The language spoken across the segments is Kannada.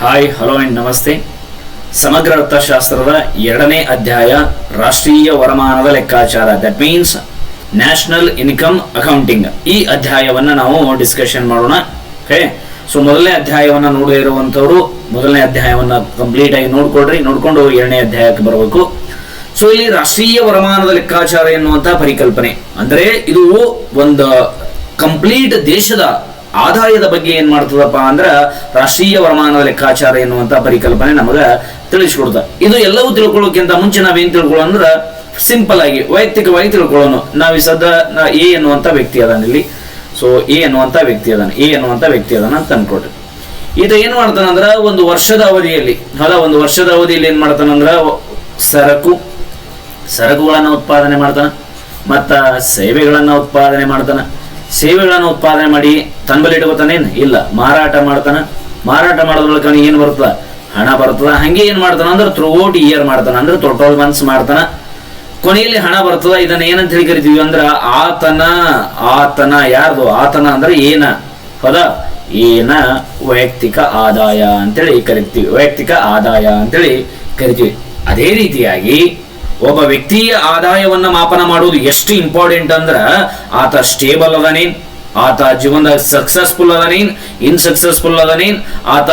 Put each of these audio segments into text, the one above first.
ಹಾಯ್, ಹಲೋ ಅಂಡ್ ನಮಸ್ತೆ. ಸಮಗ್ರ ಅರ್ಥಶಾಸ್ತ್ರದ ಎರಡನೇ ಅಧ್ಯಾಯ ರಾಷ್ಟ್ರೀಯ ವರಮಾನದ ಲೆಕ್ಕಾಚಾರ. That means national income accounting ಈ ಅಧ್ಯಾಯವನ್ನ ನಾವು ಡಿಸ್ಕಷನ್ ಮಾಡೋಣ. ಓಕೆ ಸೊ ಮೊದಲನೇ ಅಧ್ಯಾಯವನ್ನ ನೋಡದೇ ಇರುವಂಥವರು ಮೊದಲನೇ ಅಧ್ಯಾಯವನ್ನ ಕಂಪ್ಲೀಟ್ ಆಗಿ ನೋಡ್ಕೊಡ್ರಿ ನೋಡ್ಕೊಂಡು ಎರಡನೇ ಅಧ್ಯಾಯಕ್ಕೆ ಬರಬೇಕು. ಸೊ ಇಲ್ಲಿ ರಾಷ್ಟ್ರೀಯ ವರಮಾನದ ಲೆಕ್ಕಾಚಾರ ಎನ್ನುವಂತಹ ಪರಿಕಲ್ಪನೆ. ಅಂದ್ರೆ ಇದು ಒಂದು ಕಂಪ್ಲೀಟ್ ದೇಶದ ಆದಾಯದ ಬಗ್ಗೆ ಏನ್ ಮಾಡ್ತದಪ್ಪ ಅಂದ್ರ ರಾಷ್ಟ್ರೀಯ ವರಮಾನದ ಲೆಕ್ಕಾಚಾರ ಎನ್ನುವಂತ ಪರಿಕಲ್ಪನೆ ನಮಗ ತಿಳಿಸ್ಕೊಡ್ತ. ಇದು ಎಲ್ಲವೂ ತಿಳ್ಕೊಳ್ಳೋಕ್ಕಿಂತ ಮುಂಚೆ ನಾವೇನ್ ತಿಳ್ಕೊಳ್ಳೋ ಅಂದ್ರ ಸಿಂಪಲ್ ಆಗಿ, ವೈಯಕ್ತಿಕವಾಗಿ ತಿಳ್ಕೊಳ್ಳೋಣ. ನಾವು ಈ ಸದ್ದ ನಾ- ಎ ಎನ್ನುವಂತ ವ್ಯಕ್ತಿ ಅದಾನ ಇಲ್ಲಿ. ಸೊ ಎ ಎನ್ನುವಂತ ವ್ಯಕ್ತಿ ಅದಾನ, ಎ ಎನ್ನುವಂತ ವ್ಯಕ್ತಿ ಅದಾನ ಅಂತ ಅನ್ಕೊಡ್ರಿ ಈತ ಏನ್ ಮಾಡ್ತಾನಂದ್ರ ಒಂದು ವರ್ಷದ ಅವಧಿಯಲ್ಲಿ ಅಲ್ಲ ಒಂದು ವರ್ಷದ ಅವಧಿಯಲ್ಲಿ ಏನ್ ಮಾಡ್ತಾನಂದ್ರ ಸರಕು, ಸರಕುಗಳನ್ನ ಉತ್ಪಾದನೆ ಮಾಡ್ತಾನ, ಮತ್ತ ಸೇವೆಗಳನ್ನ ಉತ್ಪಾದನೆ ಮಾಡ್ತಾನ. ಸೇವೆಗಳನ್ನ ಉತ್ಪಾದನೆ ಮಾಡಿ ತನ್ಬಲ್ಲಿ ಇಟ್ಕೋತಾನೇನ್ ಇಲ್ಲ. ಮಾರಾಟ ಮಾಡ್ತಾನ. ಮಾರಾಟ ಮಾಡೋದ್ರೊಳಗೆ ಅವನಿಗೆ ಏನ್ ಬರ್ತದ ಹಣ ಬರ್ತದ ಹಂಗೆ ಏನು ಮಾಡ್ತಾನ ಅಂದ್ರೆ ಥ್ರೂಔಟ್ ಇಯರ್ ಮಾಡ್ತಾನ. ಅಂದ್ರೆ ಟೋಟಲ್ ಮಂತ್ಸ್ ಮಾಡ್ತಾನ. ಕೊನೆಯಲ್ಲಿ ಹಣ ಬರ್ತದ. ಇದನ್ನ ಏನಂತ ಹೇಳಿ ಕರಿತೀವಿ ಅಂದ್ರೆ ಆತನ ಆತನ ಯಾರ್ದು? ಆತನ ಅಂದ್ರೆ ಏನ? ಹೌದಾ ಏನ? ವೈಯಕ್ತಿಕ ಆದಾಯ ಅಂತೇಳಿ ಕರಿತೀವಿ. ವೈಯಕ್ತಿಕ ಆದಾಯ ಅಂತೇಳಿ ಕರಿತೀವಿ. ಅದೇ ರೀತಿಯಾಗಿ ಒಬ್ಬ ವ್ಯಕ್ತಿಯ ಆದಾಯವನ್ನ ಮಾಪನ ಮಾಡುವುದು ಎಷ್ಟು ಇಂಪಾರ್ಟೆಂಟ್ ಅಂದ್ರ ಆತ ಸ್ಟೇಬಲ್ ಅದನೇನ್ ಆತ ಜೀವನದಾಗ ಸಕ್ಸಸ್ಫುಲ್ ಅದನೇನ್ ಇನ್ಸಕ್ಸಸ್ಫುಲ್ ಅದನೇನ್ ಆತ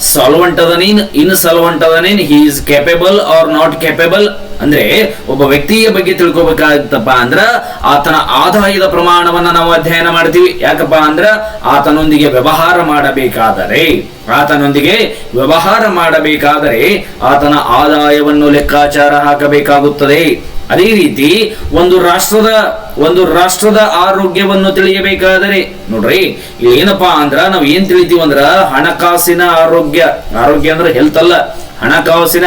ಸಾಲ್ವಂಟ್ ಅದನೇನ್ insolvent ಅದನೇನ್ he is capable or not capable ಅಂದ್ರೆ ಒಬ್ಬ ವ್ಯಕ್ತಿಯ ಬಗ್ಗೆ ತಿಳ್ಕೊಬೇಕಾಗತ್ತಪ್ಪ ಅಂದ್ರ ಆತನ ಆದಾಯದ ಪ್ರಮಾಣವನ್ನ ನಾವು ಅಧ್ಯಯನ ಮಾಡ್ತೀವಿ. ಯಾಕಪ್ಪ ಅಂದ್ರ ಆತನೊಂದಿಗೆ ವ್ಯವಹಾರ ಮಾಡಬೇಕಾದರೆ, ಆತನೊಂದಿಗೆ ವ್ಯವಹಾರ ಮಾಡಬೇಕಾದರೆ ಆತನ ಆದಾಯವನ್ನು ಲೆಕ್ಕಾಚಾರ ಹಾಕಬೇಕಾಗುತ್ತದೆ. ಅದೇ ರೀತಿ ಒಂದು ರಾಷ್ಟ್ರದ ಒಂದು ರಾಷ್ಟ್ರದ ಆರೋಗ್ಯವನ್ನು ತಿಳಿಯಬೇಕಾದರೆ, ನೋಡ್ರಿ ಏನಪ್ಪಾ ಅಂದ್ರ ನಾವ್ ಏನ್ ತಿಳಿತೀವಿ ಅಂದ್ರ ಹಣಕಾಸಿನ ಆರೋಗ್ಯ ಆರೋಗ್ಯ ಅಂದ್ರೆ ಹೆಲ್ತ್ ಅಲ್ಲ. ಹಣಕಾಸಿನ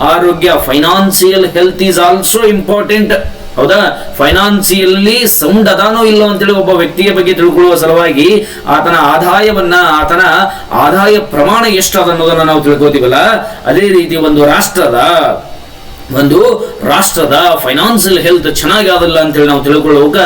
ಆರೋಗ್ಯ financial health is also important ಹೌದಾ? ಫೈನಾನ್ಸಿಯಲ್ಲಿ ಸೌಂಡ್ ಅದಾನೋ ಇಲ್ಲೋ ಅಂತೇಳಿ ಒಬ್ಬ ವ್ಯಕ್ತಿಯ ಬಗ್ಗೆ ತಿಳ್ಕೊಳ್ಳುವ ಸಲುವಾಗಿ ಆತನ ಆದಾಯವನ್ನ, ಆತನ ಆದಾಯ ಪ್ರಮಾಣ ಎಷ್ಟು ಅದನ್ನೋದನ್ನ ನಾವು ತಿಳ್ಕೊತೀವಲ್ಲ? ಅದೇ ರೀತಿ ಒಂದು ರಾಷ್ಟ್ರದ ಒಂದು ರಾಷ್ಟ್ರದ ಫೈನಾನ್ಸಿಯಲ್ ಹೆಲ್ತ್ ಚೆನ್ನಾಗಿ ಆದಲ್ಲ ಅಂತೇಳಿ ನಾವು ತಿಳ್ಕೊಳ್ಳುವಾಗ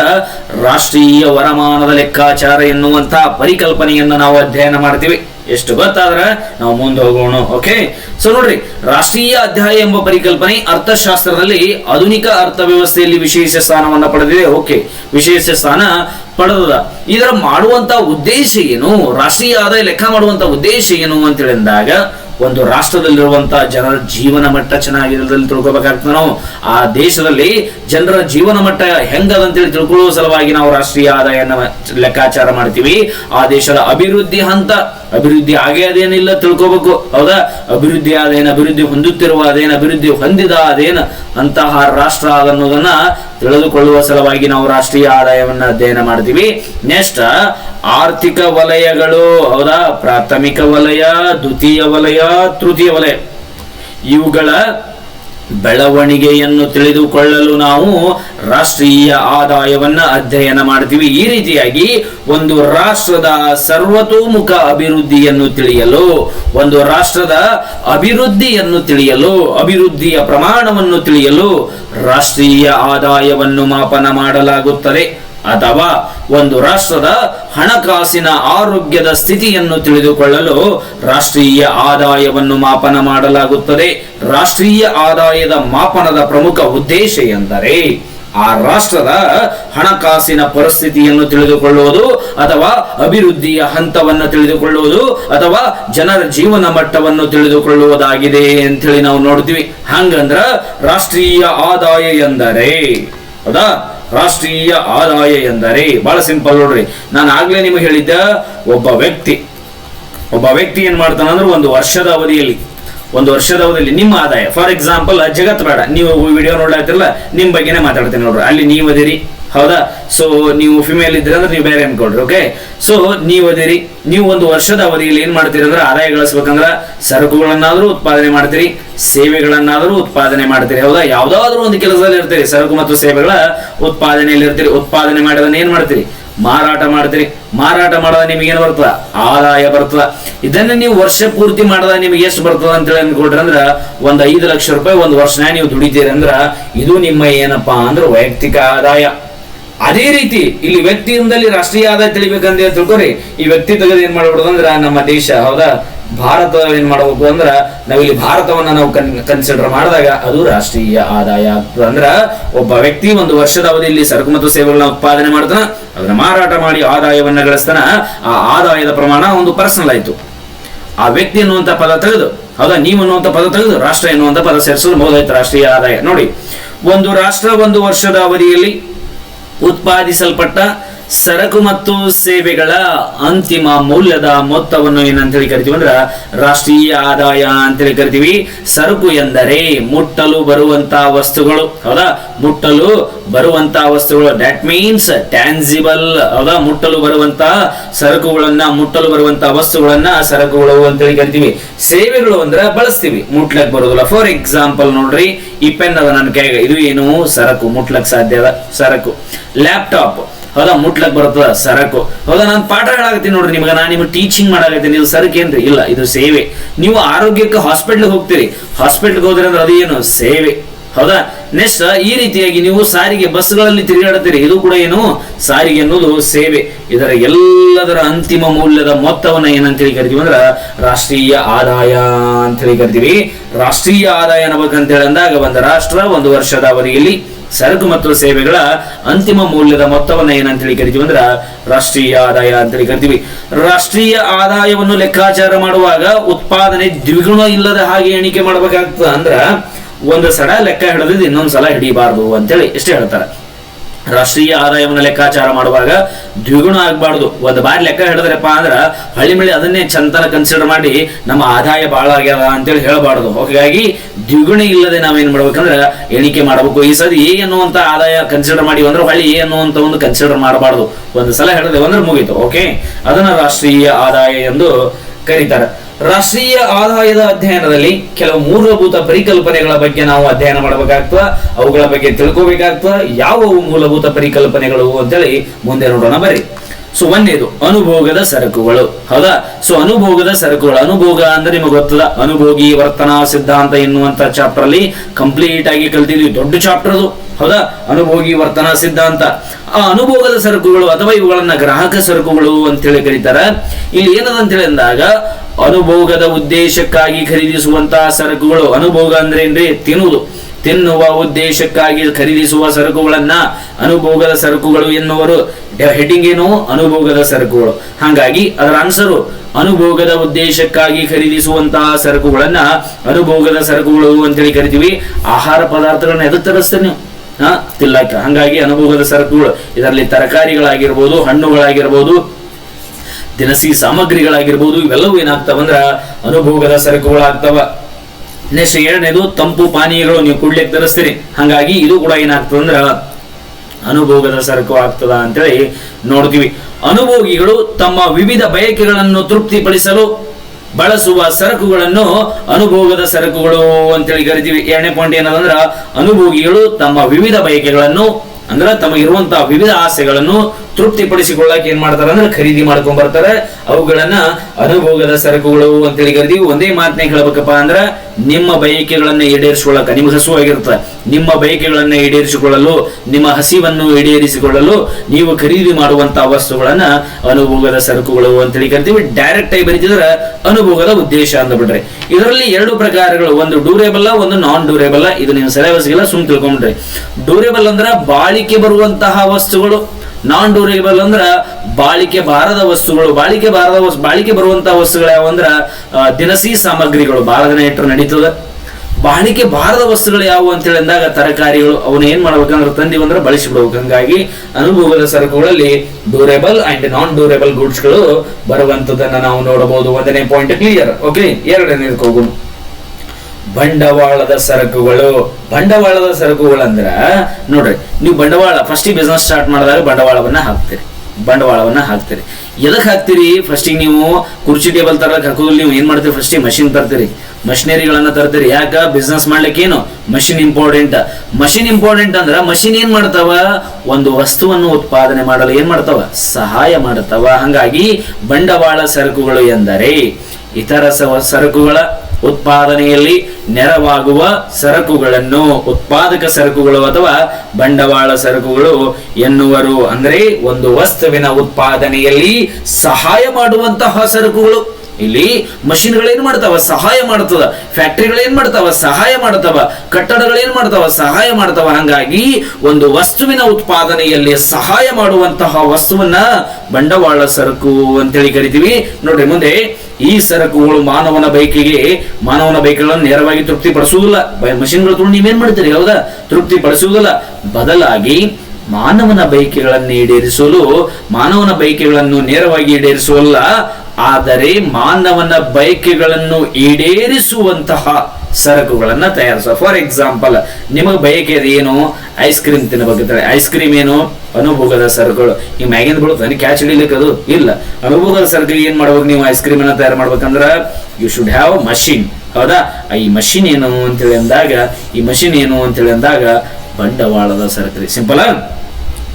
ರಾಷ್ಟ್ರೀಯ ವರಮಾನದ ಲೆಕ್ಕಾಚಾರ ಎನ್ನುವಂತಹ ಪರಿಕಲ್ಪನೆಯನ್ನು ನಾವು ಅಧ್ಯಯನ ಮಾಡ್ತೀವಿ. ಎಷ್ಟು ಗೊತ್ತಾದ್ರೆ ನಾವು ಮುಂದೆ ಹೋಗೋಣ ಓಕೆ ಸೊ ನೋಡ್ರಿ, ರಾಷ್ಟ್ರೀಯ ಅಧ್ಯಾಯ ಎಂಬ ಪರಿಕಲ್ಪನೆ ಅರ್ಥಶಾಸ್ತ್ರದಲ್ಲಿ ಆಧುನಿಕ ಅರ್ಥವ್ಯವಸ್ಥೆಯಲ್ಲಿ ವಿಶೇಷ ಸ್ಥಾನವನ್ನು ಪಡೆದಿದೆ ಓಕೆ ವಿಶೇಷ ಸ್ಥಾನ ಪಡೆದದ. ಇದರ ಮಾಡುವಂತ ಉದ್ದೇಶ ಏನು? ರಾಷ್ಟ್ರೀಯ ಆದಾಯ ಲೆಕ್ಕ ಮಾಡುವಂತ ಉದ್ದೇಶ ಏನು ಅಂತ ಹೇಳಿದಾಗ ಒಂದು ರಾಷ್ಟ್ರದಲ್ಲಿರುವಂತಹ ಜನರ ಜೀವನ ಮಟ್ಟ ಚೆನ್ನಾಗಿರೋದ್ರಲ್ಲಿ ತಿಳ್ಕೊಬೇಕಾಗ್ತದೆ ನಾವು. ಆ ದೇಶದಲ್ಲಿ ಜನರ ಜೀವನ ಮಟ್ಟ ಹೆಂಗದ ಅಂತೇಳಿ ತಿಳ್ಕೊಳ್ಳುವ ಸಲುವಾಗಿ ನಾವು ರಾಷ್ಟ್ರೀಯ ಆದಾಯನ ಲೆಕ್ಕಾಚಾರ ಮಾಡ್ತೀವಿ. ಆ ದೇಶದ ಅಭಿವೃದ್ಧಿ ಹಂತ ಅಭಿವೃದ್ಧಿ ಆಗೇ ಅದೇನಿಲ್ಲ ತಿಳ್ಕೊಬೇಕು. ಹೌದಾ? ಅಭಿವೃದ್ಧಿ ಆದೇನು, ಅಭಿವೃದ್ಧಿ ಹೊಂದುತ್ತಿರುವ ಅದೇನು ಅಭಿವೃದ್ಧಿ ಹೊಂದಿದ ಅದೇನು ಅಂತಹ ರಾಷ್ಟ್ರ ಅದನ್ನೋದನ್ನ ತಿಳಿದುಕೊಳ್ಳುವ ಸಲುವಾಗಿ ನಾವು ರಾಷ್ಟ್ರೀಯ ಆದಾಯವನ್ನು ಅಧ್ಯಯನ ಮಾಡ್ತೀವಿ. ನೆಕ್ಸ್ಟ್ ಆರ್ಥಿಕ ವಲಯಗಳು. ಹೌದಾ? ಪ್ರಾಥಮಿಕ ವಲಯ, ದ್ವಿತೀಯ ವಲಯ, ತೃತೀಯ ವಲಯ. ಇವುಗಳ ಬೆಳವಣಿಗೆಯನ್ನು ತಿಳಿದುಕೊಳ್ಳಲು ನಾವು ರಾಷ್ಟ್ರೀಯ ಆದಾಯವನ್ನ ಅಧ್ಯಯನ ಮಾಡ್ತೀವಿ. ಈ ರೀತಿಯಾಗಿ ಒಂದು ರಾಷ್ಟ್ರದ ಸರ್ವತೋಮುಖ ಅಭಿವೃದ್ಧಿಯನ್ನು ತಿಳಿಯಲು, ಒಂದು ರಾಷ್ಟ್ರದ ಅಭಿವೃದ್ಧಿಯನ್ನು ತಿಳಿಯಲು, ಅಭಿವೃದ್ಧಿಯ ಪ್ರಮಾಣವನ್ನು ತಿಳಿಯಲು ರಾಷ್ಟ್ರೀಯ ಆದಾಯವನ್ನು ಮಾಪನ ಮಾಡಲಾಗುತ್ತದೆ. ಅಥವಾ ಒಂದು ರಾಷ್ಟ್ರದ ಹಣಕಾಸಿನ ಆರೋಗ್ಯದ ಸ್ಥಿತಿಯನ್ನು ತಿಳಿದುಕೊಳ್ಳಲು ರಾಷ್ಟ್ರೀಯ ಆದಾಯವನ್ನು ಮಾಪನ ಮಾಡಲಾಗುತ್ತದೆ. ರಾಷ್ಟ್ರೀಯ ಆದಾಯದ ಮಾಪನದ ಪ್ರಮುಖ ಉದ್ದೇಶ ಎಂದರೆ ಆ ರಾಷ್ಟ್ರದ ಹಣಕಾಸಿನ ಪರಿಸ್ಥಿತಿಯನ್ನು ತಿಳಿದುಕೊಳ್ಳುವುದು ಅಥವಾ ಅಭಿವೃದ್ಧಿಯ ಹಂತವನ್ನು ತಿಳಿದುಕೊಳ್ಳುವುದು ಅಥವಾ ಜನರ ಜೀವನ ಮಟ್ಟವನ್ನು ತಿಳಿದುಕೊಳ್ಳುವುದಾಗಿದೆ ಅಂತೇಳಿ ನಾವು ನೋಡ್ತೀವಿ. ಹಂಗಂದ್ರ ರಾಷ್ಟ್ರೀಯ ಆದಾಯ ಎಂದರೆ ಹೌದಾ ರಾಷ್ಟ್ರೀಯ ಆದಾಯ ಎಂದರೆ ಬಹಳ ಸಿಂಪಲ್ ನೋಡ್ರಿ. ನಾನು ಆಗ್ಲೇ ನಿಮಗೆ ಹೇಳಿದ್ದ ಒಬ್ಬ ವ್ಯಕ್ತಿ. ಒಬ್ಬ ವ್ಯಕ್ತಿ ಏನ್ ಮಾಡ್ತಾನ ಅಂದ್ರೆ ಒಂದು ವರ್ಷದ ಅವಧಿಯಲ್ಲಿ, ಒಂದು ವರ್ಷದ ಅವಧಿಯಲ್ಲಿ ನಿಮ್ಮ ಆದಾಯ, ಫಾರ್ ಎಕ್ಸಾಂಪಲ್, ಜಗತ್ ಬೇಡ. ನೀವು ವಿಡಿಯೋ ನೋಡ್ಲಾತಿರಲ್ಲ, ನಿಮ್ ಬಗ್ಗೆನೇ ಮಾತಾಡ್ತೀನಿ ನೋಡ್ರಿ. ಅಲ್ಲಿ ನೀವು ಅದಿರಿ. ಹೌದಾ? ಸೊ ನೀವು ಫಿಮೇಲ್ ಇದ್ರೆ ಅಂದ್ರೆ ನೀವು ಬೇರೆ ಅನ್ಕೊಳ್ರಿ ಓಕೆ ಸೊ ನೀವು ಅದಿರಿ, ನೀವು ಒಂದು ವರ್ಷದ ಅವಧಿಯಲ್ಲಿ ಏನ್ ಮಾಡ್ತೀರಿ ಅಂದ್ರೆ ಆದಾಯ ಗಳಿಸ್ಬೇಕಂದ್ರ ಸರಕುಗಳನ್ನಾದ್ರೂ ಉತ್ಪಾದನೆ ಮಾಡ್ತೀರಿ, ಸೇವೆಗಳನ್ನಾದ್ರೂ ಉತ್ಪಾದನೆ ಮಾಡ್ತೀರಿ, ಹೌದಾ? ಯಾವ್ದಾದ್ರು ಒಂದು ಕೆಲಸದಲ್ಲಿ ಇರ್ತೀರಿ, ಸರಕು ಮತ್ತು ಸೇವೆಗಳ ಉತ್ಪಾದನೆಯಲ್ಲಿ ಇರ್ತೀರಿ, ಉತ್ಪಾದನೆ ಮಾಡೋದನ್ನ ಏನ್ ಮಾಡ್ತೀರಿ? ಮಾರಾಟ ಮಾಡ್ತೀರಿ. ಮಾರಾಟ ಮಾಡದ ನಿಮಗೆ ಏನು ಬರ್ತದ? ಆದಾಯ ಬರ್ತದ. ಇದನ್ನ ನೀವು ವರ್ಷ ಪೂರ್ತಿ ಮಾಡದ ನಿಮಗೆ ಎಷ್ಟು ಬರ್ತದ ಅಂತ ಹೇಳಿ ಅನ್ಕೊಳ್ರಿ ಅಂದ್ರ ಒಂದ್ ಐದು ಲಕ್ಷ ರೂಪಾಯಿ ಒಂದ್ ವರ್ಷ ನೀವು ದುಡಿತೀರಿ ಅಂದ್ರ ಇದು ನಿಮ್ಮ ಏನಪ್ಪಾ ಅಂದ್ರೆ ವೈಯಕ್ತಿಕ ಆದಾಯ. ಅದೇ ರೀತಿ ಇಲ್ಲಿ ವ್ಯಕ್ತಿಯಿಂದಲೇ ರಾಷ್ಟ್ರೀಯ ಆದಾಯ ತಿಳಿಬೇಕಂತ ತಿಳ್ಕೊರಿ, ಈ ವ್ಯಕ್ತಿ ತೆಗೆದು ಏನ್ ಮಾಡ್ಬಿಡೋದು ಅಂದ್ರ ನಮ್ಮ ದೇಶ, ಹೌದಾ? ಭಾರತ ಏನ್ ಮಾಡಬೇಕು ಅಂದ್ರ ನಾವಿಲ್ಲಿ ಭಾರತವನ್ನ ನಾವು ಕನ್ಸಿಡರ್ ಮಾಡಿದಾಗ ಅದು ರಾಷ್ಟ್ರೀಯ ಆದಾಯ ಆಗ್ತದೆ. ಅಂದ್ರ ಒಬ್ಬ ವ್ಯಕ್ತಿ ಒಂದು ವರ್ಷದ ಅವಧಿಯಲ್ಲಿ ಸರಕು ಮತ್ತು ಸೇವೆಗಳನ್ನ ಉತ್ಪಾದನೆ ಮಾಡ್ತಾನ, ಅದನ್ನ ಮಾರಾಟ ಮಾಡಿ ಆದಾಯವನ್ನ ಗಳಿಸ್ತಾನ, ಆ ಆದಾಯದ ಪ್ರಮಾಣ ಒಂದು ಪರ್ಸನಲ್ ಆಯ್ತು. ಆ ವ್ಯಕ್ತಿ ಎನ್ನುವಂತ ಪದ ತೆಗೆದು, ಹೌದಾ? ನೀವು ಅನ್ನುವಂತ ಪದ ತೆಗೆದು, ರಾಷ್ಟ್ರ ಎನ್ನುವಂತ ಪದ ಸೇರಿಸಲು ಬಹುದಾಯ್ತು ರಾಷ್ಟ್ರೀಯ ಆದಾಯ. ನೋಡಿ, ಒಂದು ರಾಷ್ಟ್ರ ಒಂದು ವರ್ಷದ ಅವಧಿಯಲ್ಲಿ ಉತ್ಪಾದಿಸಲ್ಪಟ್ಟ ಸರಕು ಮತ್ತು ಸೇವೆಗಳ ಅಂತಿಮ ಮೌಲ್ಯದ ಮೊತ್ತವನ್ನು ಏನಂತ ಹೇಳಿ ಕರಿತೀವಿ ಅಂದ್ರ ರಾಷ್ಟ್ರೀಯ ಆದಾಯ ಅಂತೇಳಿ ಕರಿತೀವಿ. ಸರಕು ಎಂದರೆ ಮುಟ್ಟಲು ಬರುವಂತ ವಸ್ತುಗಳು. ಹೌದಾ? ಮುಟ್ಟಲು ಬರುವಂತ ವಸ್ತುಗಳು. ದಟ್ ಮೀನ್ಸ್ ಟ್ಯಾನ್ಸಿಬಲ್ ಹೌದಾ? ಮುಟ್ಟಲು ಬರುವಂತಹ ಸರಕುಗಳನ್ನ, ಮುಟ್ಟಲು ಬರುವಂತ ವಸ್ತುಗಳನ್ನ ಸರಕುಗಳು ಅಂತೇಳಿ ಕರಿತೀವಿ. ಸೇವೆಗಳು ಅಂದ್ರೆ ಬಳಸ್ತೀವಿ. ಮುಟ್ಲಕ್ ಬರೋದಿಲ್ಲ. ಫಾರ್ ಎಕ್ಸಾಂಪಲ್ ನೋಡ್ರಿ, ಈ ಪೆನ್ ಅದ ನನ್ನ ಕೈಗೆ ಇದು ಏನು? ಸರಕು. ಮುಟ್ಲಕ್ ಸಾಧ್ಯ ಅದ. ಸರಕು. ಲ್ಯಾಪ್ಟಾಪ್ ಹೌದಾ, ಮುಟ್ಲಕ್ ಬರುತ್ತದ, ಸರಕು. ಹೌದಾ, ನಾನು ಪಾಠ ಹೇಳಾಗತ್ತೀನಿ ನೋಡ್ರಿ ನಿಮ್ಗೆ, ನಾನು ನಿಮ್ಗೆ ಟೀಚಿಂಗ್ ಮಾಡಾಗತ್ತೀನಿ ನೀವು ಸರಕು ಏನ್ರಿ? ಇಲ್ಲ, ಇದು ಸೇವೆ. ನೀವು ಆರೋಗ್ಯಕ್ಕೆ ಹಾಸ್ಪಿಟ್ಲ್ಗೆ ಹೋಗ್ತೀರಿ. ಹಾಸ್ಪಿಟ್ಲ್ಗೆ ಹೋದ್ರಿ ಅಂದ್ರೆ ಅದು ಏನು ಸೇವೆ. ಹೌದಾ? ನೆಕ್ಸ್ಟ್, ಈ ರೀತಿಯಾಗಿ ನೀವು ಸಾರಿಗೆ, ಬಸ್ಗಳಲ್ಲಿ ತಿರುಗಾಡುತ್ತೀರಿ. ಇದು ಕೂಡ ಏನು? ಸಾರಿಗೆ ಅನ್ನೋದು ಸೇವೆ. ಇದರ ಎಲ್ಲದರ ಅಂತಿಮ ಮೌಲ್ಯದ ಮೊತ್ತವನ್ನ ಏನಂತೇಳಿ ಕರಿತೀವಿ ಅಂದ್ರ ರಾಷ್ಟ್ರೀಯ ಆದಾಯ ಅಂತ ಹೇಳಿ ಕರಿತೀವಿ. ರಾಷ್ಟ್ರೀಯ ಆದಾಯ ಅನ್ನಬೇಕಂತೇಳಿ ಅಂದಾಗ ಒಂದು ರಾಷ್ಟ್ರ ಒಂದು ವರ್ಷದ ಅವಧಿಯಲ್ಲಿ ಸರಕು ಮತ್ತು ಸೇವೆಗಳ ಅಂತಿಮ ಮೌಲ್ಯದ ಮೊತ್ತವನ್ನ ಏನಂತೇಳಿ ಕರಿತೀವಿ ಅಂದ್ರ ರಾಷ್ಟ್ರೀಯ ಆದಾಯ ಅಂತೇಳಿ ಕರಿತೀವಿ. ರಾಷ್ಟ್ರೀಯ ಆದಾಯವನ್ನು ಲೆಕ್ಕಾಚಾರ ಮಾಡುವಾಗ ಉತ್ಪಾದನೆ ದ್ವಿಗುಣ ಇಲ್ಲದ ಹಾಗೆ ಎಣಿಕೆ ಮಾಡಬೇಕಾಗ್ತದ ಅಂದ್ರ ಒಂದು ಸಲ ಲೆಕ್ಕ ಹಿಡಿದ್ರೆ ಇನ್ನೊಂದು ಸಲ ಹಿಡಿಬಾರ್ದು ಅಂತೇಳಿ ಇಷ್ಟೇ ಹೇಳ್ತಾರೆ. ರಾಷ್ಟ್ರೀಯ ಆದಾಯವನ್ನು ಲೆಕ್ಕಾಚಾರ ಮಾಡುವಾಗ ದ್ವಿಗುಣ ಆಗಬಾರ್ದು. ಒಂದು ಬಾರಿ ಲೆಕ್ಕ ಹಿಡಿದ್ರಪ್ಪ ಅಂದ್ರೆ ಹಳ್ಳಿ ಮಳಿ ಅದನ್ನೇ ಚಂತನ ಕನ್ಸಿಡರ್ ಮಾಡಿ ನಮ್ಮ ಆದಾಯ ಬಹಳ ಆಗ್ಯದ ಅಂತೇಳಿ ಹೇಳಬಾರ್ದು. ಹಾಗಾಗಿ ದ್ವಿಗುಣ ಇಲ್ಲದೆ ನಾವೇನ್ ಮಾಡ್ಬೇಕಂದ್ರೆ ಎಣಿಕೆ ಮಾಡಬೇಕು. ಈ ಸರಿ ಎ ಅನ್ನುವಂತ ಆದಾಯ ಕನ್ಸಿಡರ್ ಮಾಡಿ ಅಂದ್ರೆ ಹಳ್ಳಿ ಎ ಅನ್ನುವಂತ ಒಂದು ಕನ್ಸಿಡರ್ ಮಾಡಬಾರ್ದು. ಒಂದು ಸಲ ಹೇಳಿದೆ ಅಂದ್ರೆ ಮುಗೀತು ಓಕೆ ಅದನ್ನ ರಾಷ್ಟ್ರೀಯ ಆದಾಯ ಎಂದು ಕರೀತಾರೆ. ರಾಷ್ಟ್ರೀಯ ಆದಾಯದ ಅಧ್ಯಯನದಲ್ಲಿ ಕೆಲವು ಮೂಲಭೂತ ಪರಿಕಲ್ಪನೆಗಳ ಬಗ್ಗೆ ನಾವು ಅಧ್ಯಯನ ಮಾಡಬೇಕಾಗ್ತದ, ಅವುಗಳ ಬಗ್ಗೆ ತಿಳ್ಕೋಬೇಕಾಗ್ತದ ಯಾವ ಮೂಲಭೂತ ಪರಿಕಲ್ಪನೆಗಳು ಅಂತೇಳಿ ಮುಂದೆ ನೋಡೋಣ ಬರ್ರಿ ಸೊ, ಒಂದೇದು, ಅನುಭೋಗದ ಸರಕುಗಳು. ಹೌದಾ? ಸೊ, ಅನುಭೋಗದ ಸರಕುಗಳು. ಅನುಭೋಗ ಅಂದ್ರೆ ನಿಮಗೆ ಗೊತ್ತದ, ಅನುಭೋಗಿ ವರ್ತನಾ ಸಿದ್ಧಾಂತ ಎನ್ನುವಂತ ಚಾಪ್ಟರ್ ಅಲ್ಲಿ ಕಂಪ್ಲೀಟ್ ಆಗಿ ಕಲ್ತಿದ್ವಿ. ದೊಡ್ಡ ಚಾಪ್ಟರ್ ಅದು. ಹೌದಾ? ಅನುಭೋಗಿ ವರ್ತನಾ, ಸಿದ್ಧಾಂತ. ಆ ಅನುಭೋಗದ ಸರಕುಗಳು ಅಥವಾ ಇವುಗಳನ್ನ ಗ್ರಾಹಕ ಸರಕುಗಳು ಅಂತೇಳಿ ಕರೀತಾರ. ಇಲ್ಲಿ ಏನದ ಅಂತೇಳಿ ಅಂದಾಗ, ಅನುಭೋಗದ ಉದ್ದೇಶಕ್ಕಾಗಿ ಖರೀದಿಸುವಂತಹ ಸರಕುಗಳು, ಅನುಭೋಗ ಅಂದ್ರೆ ಏನ್ರಿ? ತಿನ್ನುವುದು. ತಿನ್ನುವ ಉದ್ದೇಶಕ್ಕಾಗಿ ಖರೀದಿಸುವ ಸರಕುಗಳನ್ನ ಅನುಭೋಗದ ಸರಕುಗಳು ಎನ್ನುವರು. ಹೆಡಿಂಗ್ ಏನು? ಅನುಭೋಗದ ಸರಕುಗಳು. ಹಾಗಾಗಿ ಅದರ ಆನ್ಸರು, ಅನುಭೋಗದ ಉದ್ದೇಶಕ್ಕಾಗಿ ಖರೀದಿಸುವಂತಹ ಸರಕುಗಳನ್ನ ಅನುಭೋಗದ ಸರಕುಗಳು ಅಂತೇಳಿ ಕರಿತೀವಿ. ಆಹಾರ ಪದಾರ್ಥಗಳನ್ನ ಎದುರು ತರಿಸ್ತಾರೆ ನೀವು? ಹಾ? ತಿಲ್ಲಕ್ಕ ಹಂಗಾಗಿ ಅನುಭೋಗದ ಸರಕುಗಳು. ಇದರಲ್ಲಿ ತರಕಾರಿಗಳಾಗಿರ್ಬೋದು, ಹಣ್ಣುಗಳಾಗಿರ್ಬೋದು, ದಿನಸಿ ಸಾಮಗ್ರಿಗಳಾಗಿರ್ಬೋದು, ಇವೆಲ್ಲವೂ ಏನಾಗ್ತಾವ ಅಂದ್ರೆ ಅನುಭೋಗದ ಸರಕುಗಳಾಗ್ತಾವ. ನೆಕ್ಸ್ಟ್ ಎರಡನೇದು, ತಂಪು ಪಾನೀಯಗಳು ನೀವು ಕುಡ್ಲಿಕ್ಕೆ ತರಿಸ್ತೀರಿ. ಹಂಗಾಗಿ ಇದು ಕೂಡ ಏನಾಗ್ತದೆ ಅಂದ್ರೆ ಅನುಭೋಗದ ಸರಕು ಆಗ್ತದ ಅಂತೇಳಿ ನೋಡ್ತೀವಿ. ಅನುಭೋಗಿಗಳು ತಮ್ಮ ವಿವಿಧ ಬಯಕೆಗಳನ್ನು ತೃಪ್ತಿಪಡಿಸಲು ಬಳಸುವ ಸರಕುಗಳನ್ನು ಅನುಭೋಗದ ಸರಕುಗಳು ಅಂತೇಳಿ ಕರಿತೀವಿ. ಎರಡನೇ ಪಾಯಿಂಟ್ ಏನಂದ್ರ ಅನುಭೋಗಿಗಳು ತಮ್ಮ ವಿವಿಧ ಬಯಕೆಗಳನ್ನು, ಅಂದ್ರ ತಮಗಿರುವಂತಹ ವಿವಿಧ ಆಸೆಗಳನ್ನು ತೃಪ್ತಿಪಡಿಸಿಕೊಳ್ಳಕ್ಕೆ ಏನ್ ಮಾಡ್ತಾರೆ ಅಂದ್ರೆ ಖರೀದಿ ಮಾಡ್ಕೊಂಡ್ ಬರ್ತಾರೆ. ಅವುಗಳನ್ನ ಅನುಭೋಗದ ಸರಕುಗಳು ಅಂತೇಳಿ ಕರಿತೀವಿ ಒಂದೇ ಮಾತನ್ನ ಹೇಳ್ಬೇಕಪ್ಪ ಅಂದ್ರ ನಿಮ್ಮ ಬಯಕೆಗಳನ್ನ ಈಡೇರಿಸಿಕೊಳ್ಳಕ ಹಸು ಹಸುವಾಗಿರುತ್ತೆ ನಿಮ್ಮ ಬಯಕೆಗಳನ್ನ ಈಡೇರಿಸಿಕೊಳ್ಳಲು, ನಿಮ್ಮ ಹಸಿವನ್ನು ಈಡೇರಿಸಿಕೊಳ್ಳಲು ನೀವು ಖರೀದಿ ಮಾಡುವಂತಹ ವಸ್ತುಗಳನ್ನ ಅನುಭೋಗದ ಸರಕುಗಳು ಅಂತೇಳಿ ಕರಿತೀವಿ. ಡೈರೆಕ್ಟ್ ಆಗಿ ಬರೀತಿದ್ರೆ ಅನುಭೋಗದ ಉದ್ದೇಶ ಅಂತ ಬಿಡ್ರಿ. ಇದರಲ್ಲಿ ಎರಡು ಪ್ರಕಾರಗಳು, ಒಂದು ಡ್ಯೂರೇಬಲ್ ಒಂದು ನಾನ್ ಡ್ಯೂರೇಬಲ್ ಇದು ನೀವು ಸಿಲೆಬಸ್ಗೆಲ್ಲ ಸುಮ್ ತಿಳ್ಕೊಂಡ್ರಿ ಡ್ಯೂರೇಬಲ್ ಅಂದ್ರ ಬಾಳಿಕೆ ಬರುವಂತಹ ವಸ್ತುಗಳು. ನಾನ್ ಡ್ಯೂರೇಬಲ್ ಅಂದ್ರ ಬಾಳಿಕೆ ಬಾರದ ವಸ್ತುಗಳು, ಬಾಳಿಕೆ ಬಾರದ ವಸ್ತು ಬಾಳಿಕೆ ಬರುವಂತಹ ವಸ್ತುಗಳು ಯಾವ ಅಂದ್ರ ದಿನಸಿ ಸಾಮಗ್ರಿಗಳು. ಬಹಳ ದಿನ ಇಟ್ಟರು ನಡೀತದ. ಬಾಳಿಕೆ ಬಾರದ ವಸ್ತುಗಳು ಯಾವುವು ಅಂತ ಹೇಳಿದಾಗ ತರಕಾರಿಗಳು ಅವನ್ನ ಏನ್ ಮಾಡ್ಬೇಕಂದ್ರೆ ತಂದಿ ಅಂದ್ರೆ ಬಳಸಿ ಬಿಡ್ಬೇಕು ಹಂಗಾಗಿ ಅನುಭವದ ಸರಕುಗಳಲ್ಲಿ ಡ್ಯೂರೇಬಲ್ ಅಂಡ್ ನಾನ್ ಡ್ಯೂರೇಬಲ್ ಗೂಡ್ಸ್ಗಳು ಬರುವಂತದನ್ನ ನಾವು ನೋಡಬಹುದು. ಒಂದನೇ ಪಾಯಿಂಟ್ ಕ್ಲಿಯರ್ ಓಕೆ ಎರಡನೇದಕ್ಕೆ ಹೋಗೋಣ ಬಂಡವಾಳದ ಸರಕುಗಳು. ಬಂಡವಾಳದ ಸರಕುಗಳು ಅಂದ್ರ, ನೋಡ್ರಿ, ನೀವು ಬಂಡವಾಳ ಫಸ್ಟ್ ಬಿಸ್ನೆಸ್ ಸ್ಟಾರ್ಟ್ ಮಾಡಿದಾಗ ಬಂಡವಾಳವನ್ನ ಹಾಕ್ತೀರಿ. ಬಂಡವಾಳವನ್ನ ಹಾಕ್ತೀರಿ. ಎದಕ್ಕೆ ಹಾಕ್ತೀರಿ? ಫಸ್ಟಿಗೆ ನೀವು ಕುರ್ಚಿ ಟೇಬಲ್ ತರಕ್ ಹಾಕೋದ್ರಲ್ಲಿ ನೀವು ಏನ್ ಮಾಡ್ತೀರಿ? ಫಸ್ಟಿಗೆ ಮಷಿನ್ ತರ್ತೀರಿ. ಮಷಿನರಿಗಳನ್ನ ತರ್ತೀರಿ. ಯಾಕ? ಬಿಸ್ನೆಸ್ ಮಾಡ್ಲಿಕ್ಕೆ ಏನು? ಮಷಿನ್ ಇಂಪಾರ್ಟೆಂಟ್ ಮಷಿನ್ ಇಂಪಾರ್ಟೆಂಟ್ ಅಂದ್ರ ಮಷಿನ್ ಏನ್ ಮಾಡ್ತಾವ? ಒಂದು ವಸ್ತುವನ್ನು ಉತ್ಪಾದನೆ ಮಾಡಲು ಏನ್ ಮಾಡ್ತಾವ? ಸಹಾಯ ಮಾಡ್ತಾವ. ಹಂಗಾಗಿ ಬಂಡವಾಳ ಸರಕುಗಳು ಎಂದರೆ, ಇತರ ಸರಕುಗಳ ಉತ್ಪಾದನೆಯಲ್ಲಿ ನೆರವಾಗುವ ಸರಕುಗಳನ್ನು, ಉತ್ಪಾದಕ ಸರಕುಗಳು ಅಥವಾ ಬಂಡವಾಳ ಸರಕುಗಳು ಎನ್ನುವರು. ಅಂದರೆ ಒಂದು ವಸ್ತುವಿನ ಉತ್ಪಾದನೆಯಲ್ಲಿ ಸಹಾಯ ಮಾಡುವಂತಹ ಸರಕುಗಳು. ಇಲ್ಲಿ ಮಷಿನ್ಗಳೇನ್ ಮಾಡ್ತಾವ? ಸಹಾಯ ಮಾಡ್ತದ. ಫ್ಯಾಕ್ಟರಿಗಳೇನ್ ಮಾಡ್ತಾವ? ಸಹಾಯ ಮಾಡ್ತಾವ. ಕಟ್ಟಡಗಳೇನ್ ಮಾಡ್ತಾವ? ಸಹಾಯ ಮಾಡ್ತಾವ. ಹಂಗಾಗಿ ಒಂದು ವಸ್ತುವಿನ ಉತ್ಪಾದನೆಯಲ್ಲಿ ಸಹಾಯ ಮಾಡುವಂತಹ ವಸ್ತುವನ್ನ ಬಂಡವಾಳ ಸರಕು ಅಂತೇಳಿ ಕರಿತೀವಿ. ನೋಡ್ರಿ ಮುಂದೆ ಈ ಸರಕುಗಳು ಮಾನವನ ಬೈಕಿಗೆ ಮಾನವನ ಬೈಕ್ಗಳನ್ನು ನೇರವಾಗಿ ತೃಪ್ತಿಪಡಿಸುವುದಿಲ್ಲ. ಮಷಿನ್ಗಳು ತೊಗೊಂಡು ನೀವೇನ್ ಮಾಡ್ತೀರಿ? ಹೌದಾ? ತೃಪ್ತಿಪಡಿಸುವುದಿಲ್ಲ. ಬದಲಾಗಿ ಮಾನವನ ಬೈಕೆಗಳನ್ನು ಈಡೇರಿಸಲು, ಮಾನವನ ಬೈಕೆಗಳನ್ನು ನೇರವಾಗಿ ಈಡೇರಿಸುವಲ್ಲ, ಆದರೆ ಮಾನವನ ಬಯಕೆಗಳನ್ನು ಈಡೇರಿಸುವಂತಹ ಸರಕುಗಳನ್ನ ತಯಾರಿಸುವ. ಫಾರ್ ಎಕ್ಸಾಂಪಲ್ ನಿಮಗೆ ಬಯಕೆ ಏನು? ಐಸ್ ಕ್ರೀಮ್ ತಿನ್ನಬೇಕಾದ್ರೆ ಐಸ್ ಕ್ರೀಮ್ ಏನು? ಅನುಭೋಗದ ಸರಕುಗಳು. ಈ ಮ್ಯಾಗಿಂದ ಬೀಳುತ್ತೆ ಕ್ಯಾಚ್ ಹಿಡಿಲಿಕ್ಕೆ ಅದು ಇಲ್ಲ. ಅನುಭೋಗದ ಸರಕು ಏನು ಮಾಡ್ಬೇಕು ನೀವು? ಐಸ್ ಕ್ರೀಮ್ ಅನ್ನ ತಯಾರು ಮಾಡ್ಬೇಕಂದ್ರ ಯು ಶುಡ್ ಹ್ಯಾವ್ ಮಷಿನ್ ಹೌದಾ? ಈ ಮಷಿನ್ ಏನು ಅಂತೇಳಿ ಅಂದಾಗ, ಈ ಮಷಿನ್ ಏನು ಅಂತೇಳಿ ಅಂದಾಗ ಬಂಡವಾಳದ ಸರಕು ಸಿಂಪಲ್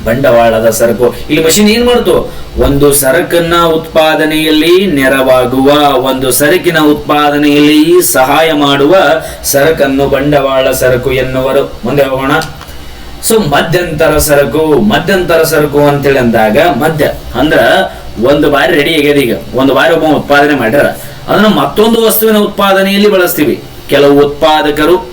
ಬಂಡವಾಳದ ಸರಕು. ಇಲ್ಲಿ ಮಷಿನ್ ಏನ್ ಮಾಡ್ತು? ಒಂದು ಸರಕನ್ನ ಉತ್ಪಾದನೆಯಲ್ಲಿ ನೆರವಾಗುವ, ಒಂದು ಸರಕಿನ ಉತ್ಪಾದನೆಯಲ್ಲಿ ಸಹಾಯ ಮಾಡುವ ಸರಕನ್ನು ಬಂಡವಾಳ ಸರಕು ಎನ್ನುವರು. ಮುಂದೆ ಹೋಗೋಣ. ಸೊ ಮಧ್ಯಂತರ ಸರಕು ಮಧ್ಯಂತರ ಸರಕು ಅಂತೇಳಿ ಅಂದಾಗ, ಮಧ್ಯ, ಅಂದ್ರ ಒಂದು ಬಾರಿ ರೆಡಿ ಆಗ್ಯದ ಈಗ. ಒಂದು ಬಾರಿ ಒಬ್ಬ ಉತ್ಪಾದನೆ ಮಾಡ್ಯಾರ. ಅದನ್ನ ಮತ್ತೊಂದು ವಸ್ತುವಿನ ಉತ್ಪಾದನೆಯಲ್ಲಿ ಬಳಸ್ತೀವಿ. ಕೆಲವು ಉತ್ಪಾದಕರು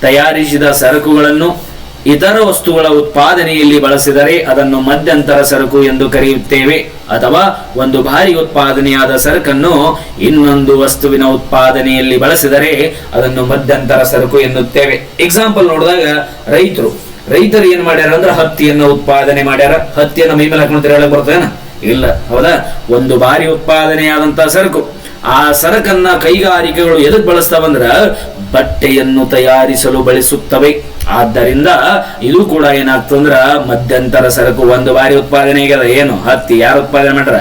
ತಯಾರಿಸಿದ ಸರಕುಗಳನ್ನು ಇತರ ವಸ್ತುಗಳ ಉತ್ಪಾದನೆಯಲ್ಲಿ ಬಳಸಿದರೆ ಅದನ್ನು ಮಧ್ಯಂತರ ಸರಕು ಎಂದು ಕರೆಯುತ್ತೇವೆ. ಅಥವಾ ಒಂದು ಭಾರಿ ಉತ್ಪಾದನೆಯಾದ ಸರಕನ್ನು ಇನ್ನೊಂದು ವಸ್ತುವಿನ ಉತ್ಪಾದನೆಯಲ್ಲಿ ಬಳಸಿದರೆ ಅದನ್ನು ಮಧ್ಯಂತರ ಸರಕು ಎನ್ನುತ್ತೇವೆ. ಎಕ್ಸಾಂಪಲ್ ನೋಡಿದಾಗ ರೈತರು. ರೈತರು ಏನ್ ಮಾಡ್ಯಾರ ಅಂದ್ರೆ ಹತ್ತಿಯನ್ನು ಉತ್ಪಾದನೆ ಮಾಡ್ಯಾರ. ಹತ್ತಿಯನ್ನು ಮೈ ಮೇಲೆ ಹಾಕೊಂಡು ಹೇಳಕ್ ಬರ್ತದೇನ? ಇಲ್ಲ. ಹೌದಾ? ಒಂದು ಭಾರಿ ಉತ್ಪಾದನೆಯಾದಂತಹ ಸರಕು. ಆ ಸರಕನ್ನ ಕೈಗಾರಿಕೆಗಳು ಎದಕ್ ಬಳಸ್ತಾವಂದ್ರ? ಬಟ್ಟೆಯನ್ನು ತಯಾರಿಸಲು ಬಳಸುತ್ತವೆ. ಆದ್ದರಿಂದ ಇದು ಕೂಡ ಏನಾಗ್ತಂದ್ರ ಮಧ್ಯಂತರ ಸರಕು ಒಂದು ಬಾರಿ ಉತ್ಪಾದನೆ ಆಗ್ಯದ. ಏನು? ಹತ್ತಿ ಯಾರು ಉತ್ಪಾದನೆ ಮಾಡ್ರ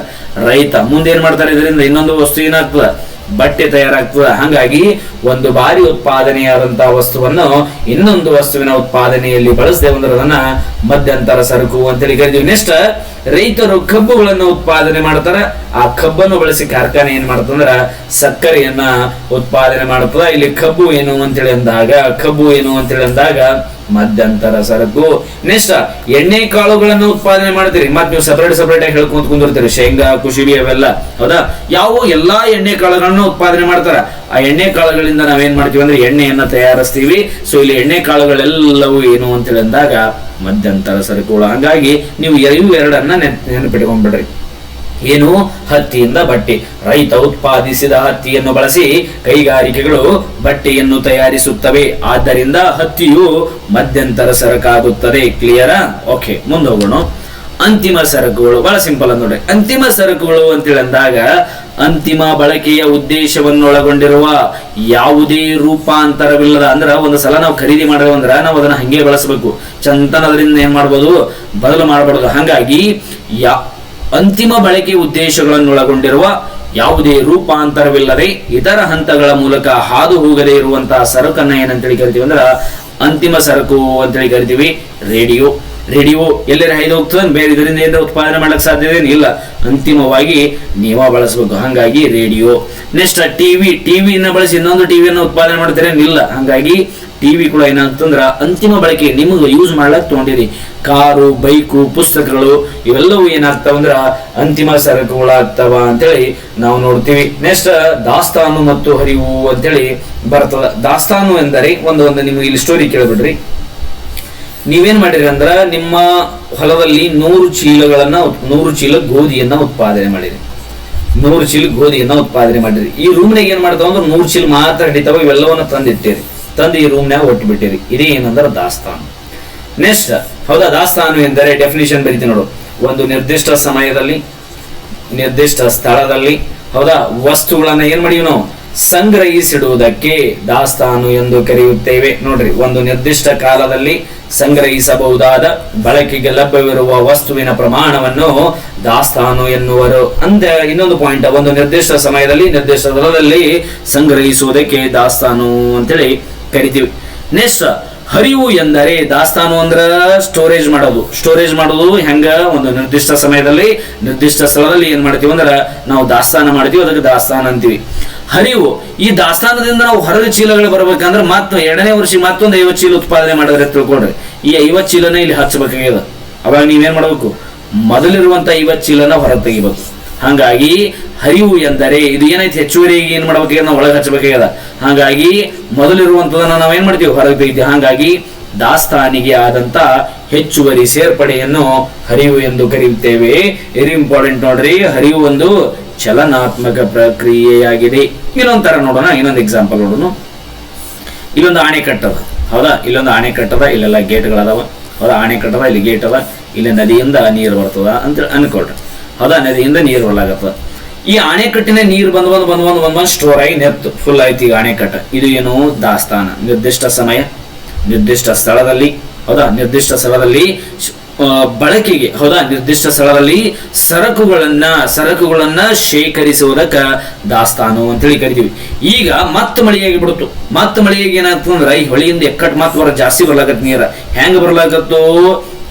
ರೈತ. ಮುಂದೆ ಏನ್ ಮಾಡ್ತಾರೆ ಇದರಿಂದ? ಇನ್ನೊಂದು ವಸ್ತು ಏನಾಗ್ತದ? ಬಟ್ಟೆ ತಯಾರಾಗ್ತದ. ಹಂಗಾಗಿ ಒಂದು ಬಾರಿ ಉತ್ಪಾದನೆಯಾದಂತಹ ವಸ್ತುವನ್ನು ಇನ್ನೊಂದು ವಸ್ತುವಿನ ಉತ್ಪಾದನೆಯಲ್ಲಿ ಬಳಸದೆ ಅದನ್ನ ಮಧ್ಯಂತರ ಸರಕು ಅಂತೇಳಿ ಕರಿತೀವಿ. ನೆಕ್ಸ್ಟ್ ರೈತರು ಕಬ್ಬುಗಳನ್ನು ಉತ್ಪಾದನೆ ಮಾಡ್ತಾರ. ಆ ಕಬ್ಬನ್ನು ಬಳಸಿ ಕಾರ್ಖಾನೆ ಏನ್ ಮಾಡ್ತಂದ್ರ ಸಕ್ಕರೆಯನ್ನ ಉತ್ಪಾದನೆ ಮಾಡ್ತದ. ಇಲ್ಲಿ ಕಬ್ಬು ಏನು ಅಂತೇಳಿ ಅಂದಾಗ, ಕಬ್ಬು ಏನು ಅಂತೇಳಿ ಅಂದಾಗ ಮಧ್ಯಂತರ ಸರಕು. ನೆಕ್ಸ್ಟ್, ಎಣ್ಣೆ ಕಾಳುಗಳನ್ನು ಉತ್ಪಾದನೆ ಮಾಡ್ತೀರಿ. ಮತ್ ನೀವು ಸಪರೇಟ್ ಸಪರೇಟ್ ಆಗಿ ಹೇಳ್ಕೊಂತ ಕುಂದಿರ್ತೀರಿ. ಶೇಂಗಾ, ಕುಶಿಬಿ ಅವೆಲ್ಲ. ಹೌದಾ? ಯಾವ ಎಲ್ಲಾ ಎಣ್ಣೆ ಕಾಳುಗಳನ್ನು ಉತ್ಪಾದನೆ ಮಾಡ್ತಾರ? ಆ ಎಣ್ಣೆ ಕಾಳುಗಳಿಂದ ನಾವೇನ್ ಮಾಡ್ತೀವಿ ಅಂದ್ರೆ ಎಣ್ಣೆಯನ್ನ ತಯಾರಿಸ್ತೀವಿ. ಸೊ ಇಲ್ಲಿ ಎಣ್ಣೆ ಕಾಳುಗಳೆಲ್ಲವೂ ಏನು ಅಂತ ಅಂದಾಗ ಮಧ್ಯಂತರ ಸರಕುಗಳು ಹಂಗಾಗಿ ನೀವು ಇವು ಎರಡನ್ನ ನೆನ್- ನೆನಪಿಟ್ಕೊಂಡ್ಬಿಡ್ರಿ. ಏನು? ಹತ್ತಿಯಿಂದ ಬಟ್ಟೆ. ರೈತ ಉತ್ಪಾದಿಸಿದ ಹತ್ತಿಯನ್ನು ಬಳಸಿ ಕೈಗಾರಿಕೆಗಳು ಬಟ್ಟೆಯನ್ನು ತಯಾರಿಸುತ್ತವೆ. ಆದ್ದರಿಂದ ಹತ್ತಿಯು ಮಧ್ಯಂತರ ಸರಕಾಗುತ್ತದೆ. ಕ್ಲಿಯರಾ ಓಕೆ ಮುಂದೋಗೋಣ. ಅಂತಿಮ ಸರಕುಗಳು. ಬಹಳ ಸಿಂಪಲ್ ಅಂತ ನೋಡ್ರಿ. ಅಂತಿಮ ಸರಕುಗಳು ಅಂತೇಳಿ ಅಂದಾಗ ಅಂತಿಮ ಬಳಕೆಯ ಉದ್ದೇಶವನ್ನು ಒಳಗೊಂಡಿರುವ ಯಾವುದೇ ರೂಪಾಂತರವಿಲ್ಲದ ಅಂದ್ರ ಒಂದು ಸಲ ನಾವು ಖರೀದಿ ಮಾಡಿದ್ರೆ ಅಂದ್ರೆ ನಾವು ಅದನ್ನ ಹಂಗೆ ಬಳಸಬೇಕು. ಚಂತನ ಅದರಿಂದ ಏನ್ ಮಾಡ್ಬೋದು? ಬದಲು ಮಾಡಬಾರ್ದು. ಹಾಗಾಗಿ ಯಾ ಅಂತಿಮ ಬಳಕೆ ಉದ್ದೇಶಗಳನ್ನೊಳಗೊಂಡಿರುವ ಯಾವುದೇ ರೂಪಾಂತರವಿಲ್ಲದೆ ಇತರ ಹಂತಗಳ ಮೂಲಕ ಹಾದು ಹೋಗದೇ ಇರುವಂತಹ ಸರಕನ್ನ ಏನಂತೇಳಿ ಕರಿತೀವಿ ಅಂದ್ರೆ ಅಂತಿಮ ಸರಕು ಅಂತೇಳಿ ಕರಿತೀವಿ. ರೇಡಿಯೋ. ರೇಡಿಯೋ ಎಲ್ಲರ ಹೈದು ಹೋಗ್ತದೆ ಬೇರೆ ಇದರಿಂದ ಏನಾರ ಉತ್ಪಾದನೆ ಮಾಡಕ್ ಸಾಧ್ಯತೆ ಇಲ್ಲ. ಅಂತಿಮವಾಗಿ ನೀವ ಬಳಸಬೇಕು. ಹಂಗಾಗಿ ರೇಡಿಯೋ. Next TV. ಟಿವಿನ ಬಳಸಿ ಇನ್ನೊಂದು ಟಿವಿಯನ್ನು ಉತ್ಪಾದನೆ ಮಾಡ್ತಾರೆ ಇಲ್ಲ ಹಂಗಾಗಿ ಟಿವಿ ಕೂಡ ಏನಂತಂದ್ರೆ ಅಂತಿಮ ಬಳಕೆ ನಿಮಗೆ ಯೂಸ್ ಮಾಡ್ಲಕ್ ತಗೊಂಡಿರಿ. ಕಾರು, ಬೈಕು, ಪುಸ್ತಕಗಳು ಇವೆಲ್ಲವೂ ಏನಾಗ್ತಾವ ಅಂದ್ರ ಅಂತಿಮ ಸರಕುಗಳಾಗ್ತಾವ ಅಂತೇಳಿ ನಾವು ನೋಡ್ತೀವಿ. ನೆಕ್ಸ್ಟ್ ದಾಸ್ತಾನು ಮತ್ತು ಹರಿವು ಅಂತೇಳಿ ಬರ್ತದ. ದಾಸ್ತಾನು ಎಂದರೆ ಒಂದು ಒಂದು ನಿಮ್ಗೆ ಇಲ್ಲಿ ಸ್ಟೋರಿ ಕೇಳ್ಬಿಡ್ರಿ. ನೀವೇನ್ ಮಾಡಿರಿ ಅಂದ್ರ ನಿಮ್ಮ ಹೊಲದಲ್ಲಿ ನೂರು ಚೀಲಗಳನ್ನ ನೂರು ಚೀಲ ಗೋಧಿಯನ್ನ ಉತ್ಪಾದನೆ ಮಾಡಿರಿ. ನೂರು ಚೀಲ ಗೋಧಿಯನ್ನ ಉತ್ಪಾದನೆ ಮಾಡಿರಿ. ಈ ರೂಮ್ನಾಗ ಏನ್ ಮಾಡ್ತಾವ ಅಂದ್ರೆ ನೂರು ಚೀಲ ಮಾತ್ರ ಹಿಡಿತಾವ, ಇವೆಲ್ಲವನ್ನ ತಂದಿಟ್ಟಿರಿ. ತಂದು ಈ ರೂಮ್ನಾಗ ಒಟ್ಟು ಬಿಟ್ಟಿರಿ ಇದೇ ಏನಂದ್ರೆ ದಾಸ್ತಾನು. ನೆಕ್ಸ್ಟ್ ಹೌದಾ? ದಾಸ್ತಾನು ಎಂದರೆ ಡೆಫಿನೇಷನ್ ಬರೀತಿ ನೋಡು. ಒಂದು ನಿರ್ದಿಷ್ಟ ಸಮಯದಲ್ಲಿ, ನಿರ್ದಿಷ್ಟ ಸ್ಥಳದಲ್ಲಿ, ಹೌದಾ? ವಸ್ತುಗಳನ್ನ ಏನ್ ಮಾಡಿವಿ ನಾವು? ಸಂಗ್ರಹಿಸಿಡುವುದಕ್ಕೆ ದಾಸ್ತಾನು ಎಂದು ಕರೆಯುತ್ತೇವೆ. ನೋಡ್ರಿ, ಒಂದು ನಿರ್ದಿಷ್ಟ ಕಾಲದಲ್ಲಿ ಸಂಗ್ರಹಿಸಬಹುದಾದ ಬಳಕೆಗೆ ಲಭ್ಯವಿರುವ ವಸ್ತುವಿನ ಪ್ರಮಾಣವನ್ನು ದಾಸ್ತಾನು ಎನ್ನುವರು. ಅಂತ ಇನ್ನೊಂದು ಪಾಯಿಂಟ್ ಒಂದು ನಿರ್ದಿಷ್ಟ ಸಮಯದಲ್ಲಿ, ನಿರ್ದಿಷ್ಟ ಸ್ಥಳದಲ್ಲಿ ಸಂಗ್ರಹಿಸುವುದಕ್ಕೆ ದಾಸ್ತಾನು ಅಂತೇಳಿ ಕರಿತೀವಿ. ನೆಕ್ಸ್ಟ್, ಹರಿವು ಎಂದರೆ ದಾಸ್ತಾನು ಅಂದ್ರ ಸ್ಟೋರೇಜ್ ಮಾಡೋದು. ಸ್ಟೋರೇಜ್ ಮಾಡೋದು ಹೆಂಗ? ಒಂದು ನಿರ್ದಿಷ್ಟ ಸಮಯದಲ್ಲಿ, ನಿರ್ದಿಷ್ಟ ಸ್ಥಳದಲ್ಲಿ ಏನ್ ಮಾಡ್ತೀವಿ ಅಂದ್ರ ನಾವು ದಾಸ್ತಾನ ಮಾಡ್ತೀವಿ, ಅದಕ್ಕೆ ದಾಸ್ತಾನ ಅಂತೀವಿ. ಹರಿವು, ಈ ದಾಸ್ತಾನದಿಂದ ನಾವು ಹೊರದ ಚೀಲಗಳು ಬರ್ಬೇಕಂದ್ರೆ ಮತ್ತೆ ಎರಡನೇ ವರ್ಷ ಮತ್ತೊಂದು ಐವತ್ತು ಚೀಲ ಉತ್ಪಾದನೆ ಮಾಡಿದ್ರೆ ತಿಳ್ಕೊಡ್ರಿ ಈ ಐವತ್ತು ಚೀಲನ ಇಲ್ಲಿ ಹಚ್ಚಬೇಕಾಗ್ಯದ. ಅವಾಗ ನೀವೇನ್ ಮಾಡಬೇಕು? ಮೊದಲಿರುವಂತ ಐವತ್ತು ಚೀಲನ ಹೊರಗೆ ತೆಗಿಬೇಕು. ಹಾಗಾಗಿ ಹರಿವು ಎಂದರೆ ಇದು ಏನೈತಿ? ಹೆಚ್ಚುವರಿಗೆ ಏನ್ ಮಾಡ್ಬೇಕಾಗ್ಯದ ನಾವು ಒಳಗೆ ಹಚ್ಚಬೇಕಾಗ್ಯದ? ಹಾಗಾಗಿ ಮೊದಲಿರುವಂತದನ್ನ ನಾವು ಏನು ಮಾಡ್ತೀವಿ? ಹೊರಗೆ ತೆಗಿತೀವಿ. ಹಾಗಾಗಿ ದಾಸ್ತಾನಿಗೆ ಆದಂತ ಹೆಚ್ಚುವರಿ ಸೇರ್ಪಡೆಯನ್ನು ಹರಿವು ಎಂದು ಕರೆಯುತ್ತೇವೆ ವೆರಿ ಇಂಪಾರ್ಟೆಂಟ್ ನೋಡ್ರಿ, ಹರಿವು ಒಂದು ಚಲನಾತ್ಮಕ ಪ್ರಕ್ರಿಯೆಯಾಗಿದೆ. ಇನ್ನೊಂದ್ ತರ ನೋಡೋಣ, ಇನ್ನೊಂದು ಎಕ್ಸಾಂಪಲ್ ನೋಡೋಣ. ಇಲ್ಲೊಂದು ಆಣೆಕಟ್ಟು ಅದ ಹೌದಾ? ಇಲ್ಲೊಂದು ಆಣೆಕಟ್ಟು ಕಟ್ಟದ, ಇಲ್ಲೆಲ್ಲ ಗೇಟ್ಗಳದಾವ ಹೌದಾ? ಆಣೆ ಕಟ್ಟದ, ಇಲ್ಲಿ ಗೇಟ್ ಅದ, ಇಲ್ಲಿ ನದಿಯಿಂದ ನೀರು ಬರ್ತದ ಅಂತ ಅನ್ಕೊಳ್ರಿ ಹೌದಾ ನದಿಯಿಂದ ನೀರು ಹೊಲಾಗತ್ತ ಈ ಅಣೆಕಟ್ಟಿನ ನೀರು ಬಂದ್ ಬಂದ್ ಬಂದ್ ಬಂದ್ ಬಂದ್ ಸ್ಟೋರ್ ಆಗಿ ನೆತ್ತು. ಫುಲ್ ಆಯ್ತು ಈಗ ಅಣೆಕಟ್ಟ ಇದು ಏನು? ದಾಸ್ತಾನ. ನಿರ್ದಿಷ್ಟ ಸಮಯ, ನಿರ್ದಿಷ್ಟ ಸ್ಥಳದಲ್ಲಿ, ಹೌದಾ ನಿರ್ದಿಷ್ಟ ಸ್ಥಳದಲ್ಲಿ ಬಳಕೆಗೆ, ಹೌದಾ ನಿರ್ದಿಷ್ಟ ಸ್ಥಳದಲ್ಲಿ ಸರಕುಗಳನ್ನ ಸರಕುಗಳನ್ನ ಶೇಖರಿಸುವುದಕ್ಕ ದಾಸ್ತಾನು ಅಂತೇಳಿ ಕರಿತೀವಿ. ಈಗ ಮತ್ತ ಮಳೆಯಾಗಿ ಬಿಡ್ತು ಮತ್ತ ಮಳೆಯಾಗಿ ಅಂದ್ರೆ, ಈ ಹೊಳಿಯಿಂದ ಎಕ್ಕಟ್ ಮಾತ್ರ ಬರ ಜಾಸ್ತಿ ಬರ್ಲಾಗತ್ ನೀರ. ಹೆಂಗ್ ಬರ್ಲಾಗತ್ತೋ?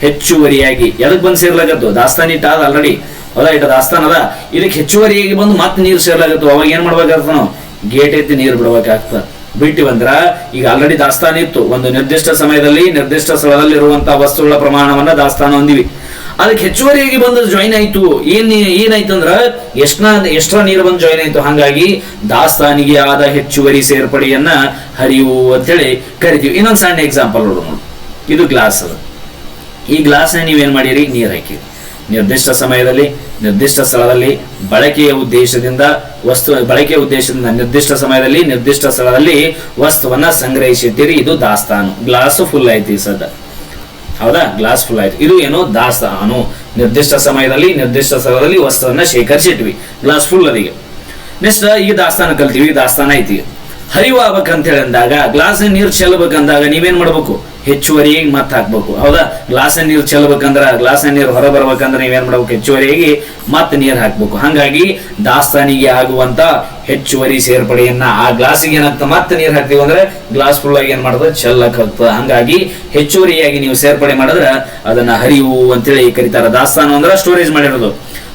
ಹೆಚ್ಚುವರಿಯಾಗಿ. ಎದಕ್ ಬಂದ್ ಸೇರ್ಲಾಗತ್ತೋ? ದಾಸ್ತಾನಿಟ್ಟ ಆಲ್ರೆಡಿ ಹೌದಾ ಇಟ್ಟ ದಾಸ್ತಾನ ಅದ. ಇದಕ್ಕೆ ಹೆಚ್ಚುವರಿಯಾಗಿ ಬಂದು ಮತ್ತೆ ನೀರು ಸೇರ್ಲಾಗತ್ತು. ಅವಾಗ ಏನ್ ಮಾಡ್ಬೇಕಾಗ್ತ ನಾವು? ಗೇಟ್ ಎತ್ತಿ ನೀರು ಬಿಡ್ಬೇಕಾಗ್ತದ ಬಿಟ್ಟಿವಂದ್ರ ಈಗ ಆಲ್ರೆಡಿ ದಾಸ್ತಾನ ಇತ್ತು. ಒಂದು ನಿರ್ದಿಷ್ಟ ಸಮಯದಲ್ಲಿ, ನಿರ್ದಿಷ್ಟ ಸ್ಥಳದಲ್ಲಿ ಇರುವಂತಹ ವಸ್ತುಗಳ ಪ್ರಮಾಣವನ್ನ ದಾಸ್ತಾನ ಹೊಂದಿವಿ ಅದಕ್ಕೆ ಹೆಚ್ಚುವರಿಯಾಗಿ ಬಂದು ಜಾಯಿನ್ ಆಯ್ತು. ಏನ್ ಏನಾಯ್ತು ಅಂದ್ರ ಎಷ್ಟನ, ಎಷ್ಟರ ನೀರು ಬಂದು ಜಾಯಿನ್ ಆಯ್ತು? ಹಾಗಾಗಿ ದಾಸ್ತಾನಿಗೆ ಆದ ಹೆಚ್ಚುವರಿ ಸೇರ್ಪಡೆಯನ್ನ ಹರಿವು ಅಂತೇಳಿ ಕರಿತೀವಿ. ಇನ್ನೊಂದು ಸಣ್ಣ ಎಕ್ಸಾಂಪಲ್ ನೋಡೋಣ ಇದು ಗ್ಲಾಸ್ ಅದ. ಈ ಗ್ಲಾಸ್ನ ನೀವೇನ್ ಮಾಡಿರಿ? ನೀರ್ ಹಾಕಿರಿ. ನಿರ್ದಿಷ್ಟ ಸಮಯದಲ್ಲಿ, ನಿರ್ದಿಷ್ಟ ಸ್ಥಳದಲ್ಲಿ, ಬಳಕೆಯ ಉದ್ದೇಶದಿಂದ, ವಸ್ತು, ಬಳಕೆಯ ಉದ್ದೇಶದಿಂದ ನಿರ್ದಿಷ್ಟ ಸಮಯದಲ್ಲಿ, ನಿರ್ದಿಷ್ಟ ಸ್ಥಳದಲ್ಲಿ ವಸ್ತುವನ್ನ ಸಂಗ್ರಹಿಸಿದ್ದೀರಿ ಇದು ದಾಸ್ತಾನು. ಗ್ಲಾಸ್ ಫುಲ್ ಐತಿ ಸದ ಹೌದಾ? ಗ್ಲಾಸ್ ಫುಲ್ ಆಯ್ತು ಇದು ಏನು? ದಾಸ್ತಾನು. ನಿರ್ದಿಷ್ಟ ಸಮಯದಲ್ಲಿ, ನಿರ್ದಿಷ್ಟ ಸ್ಥಳದಲ್ಲಿ ವಸ್ತುವನ್ನ ಶೇಖರಿಸಿಟ್ವಿ. ಗ್ಲಾಸ್ ಫುಲ್ ಅದಿಗೆ. ನೆಕ್ಸ್ಟ್ ಈಗ ದಾಸ್ತಾನ ಕಲ್ತೀವಿ. ಈ ದಾಸ್ತಾನ ಐತಿ. ಹರಿವು ಆಗ್ಬೇಕಂತ ಅಂದಾಗ ಗ್ಲಾಸ್ ನೀರು ಚೆಲ್ಲಬೇಕಂದಾಗ ನೀವೇನ್ ಮಾಡ್ಬೇಕು? ಹೆಚ್ಚುವರಿಯಾಗಿ ಮತ್ತೆ ಹಾಕ್ಬೇಕು ಹೌದಾ? ಗ್ಲಾಸ್ ನೀರು ಚೆಲ್ಲಬೇಕಂದ್ರ ಗ್ಲಾಸ್ ನೀರು ಹೊರ ಬರ್ಬೇಕಂದ್ರೆ ನೀವೇನ್ ಮಾಡ್ಬೇಕು? ಹೆಚ್ಚುವರಿಯಾಗಿ ಮತ್ತೆ ನೀರು ಹಾಕ್ಬೇಕು. ಹಂಗಾಗಿ ದಾಸ್ತಾನಿಗೆ ಆಗುವಂತ ಹೆಚ್ಚುವರಿ ಸೇರ್ಪಡೆಯನ್ನ ಆ ಗ್ಲಾಸಿಗೆ ಏನಾಗ್ತದೆ ಮತ್ತೆ ನೀರು ಹಾಕ್ತೀವಿ ಅಂದ್ರೆ ಗ್ಲಾಸ್ ಫುಲ್ ಆಗಿ ಏನ್ ಮಾಡ್ತದೆ ಚೆಲ್ಲಕ್ ಹಾಗಾಗಿ ಹಂಗಾಗಿ ಹೆಚ್ಚುವರಿಯಾಗಿ ನೀವು ಸೇರ್ಪಡೆ ಮಾಡಿದ್ರೆ ಅದನ್ನ ಹರಿವು ಅಂತೇಳಿ ಕರೀತಾರ. ದಾಸ್ತಾನು ಅಂದ್ರೆ ಸ್ಟೋರೇಜ್ ಮಾಡಿರೋದು.